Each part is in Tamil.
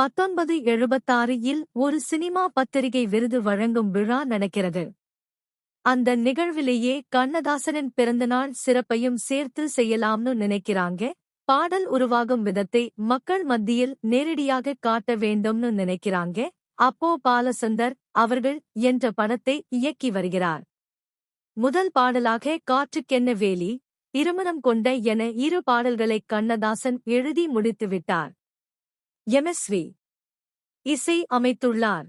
பத்தொன்பது எழுபத்தாறு இல் ஒரு சினிமா பத்திரிகை விருது வழங்கும் விழா நடக்கிறது. அந்த நிகழ்விலேயே கண்ணதாசனின் பிறந்தநாள் சிறப்பையும் சேர்த்து செய்யலாம்னு நினைக்கிறாங்க. பாடல் உருவாகும் விதத்தை மக்கள் மத்தியில் நேரடியாக காட்ட வேண்டும்னு நினைக்கிறாங்க. அப்போ பாலசந்தர் அவர்கள் என்ற படத்தை இயக்கி வருகிறார். முதல் பாடலாக காற்றுக்கென்ன வேலி திருமணம் கொண்ட என இரு பாடல்களை கண்ணதாசன் எழுதி முடித்துவிட்டார். எம்எஸ்வி. இசை அமைத்துள்ளார்.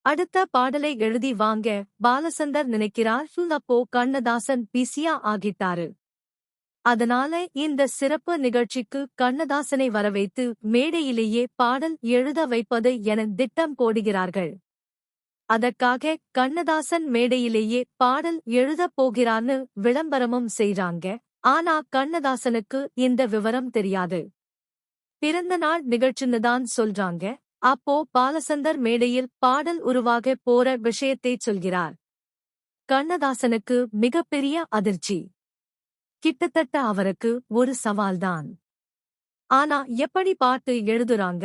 அடுத்த பாடலை எழுதி வாங்க பாலசந்தர் நினைக்கிறார். அப்போ கண்ணதாசன் பிசியா ஆகிட்டாரு. அதனால இந்த சிறப்பு நிகழ்ச்சிக்கு கண்ணதாசனை வரவைத்து மேடையிலேயே பாடல் எழுத வைப்பது என திட்டம் போடுகிறார்கள். அதற்காக கண்ணதாசன் மேடையிலேயே பாடல் எழுதப் போகிறான்னு விளம்பரமும் செய்றாங்க. ஆனா கண்ணதாசனுக்கு இந்த விவரம் தெரியாது. பிறந்த நாள் நிகழ்ச்சின்னு தான் சொல்றாங்க. அப்போ பாலசந்தர் மேடையில் பாடல் உருவாக போற விஷயத்தை சொல்கிறார். கண்ணதாசனுக்கு மிகப்பெரிய அதிர்ச்சி. கிட்டத்தட்ட அவருக்கு ஒரு சவால்தான். ஆனா எப்படி பாட்டு எழுதுறாங்க?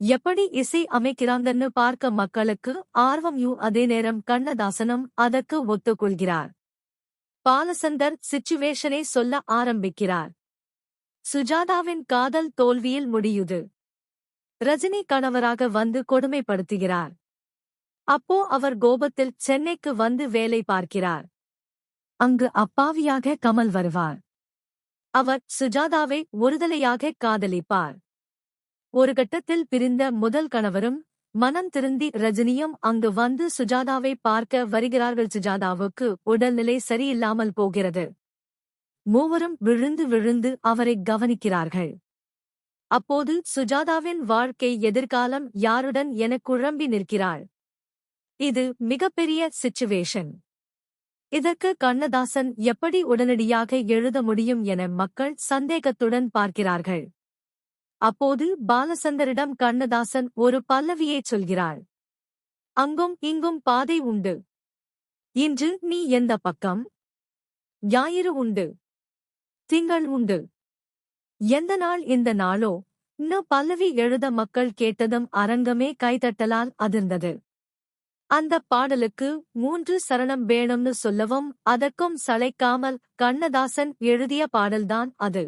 எப்படி இசை அமைக்கிறாங்கன்னு பார்க்க மக்களுக்கு ஆர்வம் யூ அதே நேரம் கண்ணதாசனும் அதற்கு ஒத்துக்கொள்கிறார். பாலசந்தர் சிச்சுவேஷனை சொல்ல ஆரம்பிக்கிறார். சுஜாதாவின் காதல் தோல்வியில் முடியுது. ரஜினி கணவராக வந்து கொடுமைப்படுத்துகிறார். அப்போ அவர் கோபத்தில் சென்னைக்கு வந்து வேலை பார்க்கிறார். அங்கு அப்பாவியாக கமல் வருவார். அவர் சுஜாதாவை ஒருதலையாக காதலிப்பார். ஒரு கட்டத்தில் பிரிந்த முதல் கணவரும் மனம் திருந்தி ரஜினியும் அங்கு வந்து சுஜாதாவை பார்க்க வருகிறார்கள். சுஜாதாவுக்கு உடல்நிலை சரியில்லாமல் போகிறது. மூவரும் விழுந்து விழுந்து அவரை கவனிக்கிறார்கள். அப்போது சுஜாதாவின் வாழ்க்கை எதிர்காலம் யாருடன் என குழம்பி நிற்கிறாள். இது மிகப்பெரிய சிச்சுவேஷன் இதற்கு கண்ணதாசன் எப்படி உடனடியாக எழுத முடியும் என மக்கள் சந்தேகத்துடன் பார்க்கிறார்கள். அப்போது பாலசந்தரிடம் கண்ணதாசன் ஒரு பல்லவியைச் சொல்கிறாள். அங்கும் இங்கும் பாதை உண்டு. இன்று நீ எந்த பக்கம்? ஞாயிறு உண்டு. திங்கள் உண்டு. எந்த நாள் இந்த நாளோ? இன்னும் பல்லவி எழுத மக்கள் கேட்டதும் அரங்கமே கைதட்டலால் அதிர்ந்தது. அந்த பாடலுக்கு மூன்று சரணம் வேணும்னு சொல்லவும் அதற்கும் சளைக்காமல் கண்ணதாசன் எழுதிய பாடல்தான் அது.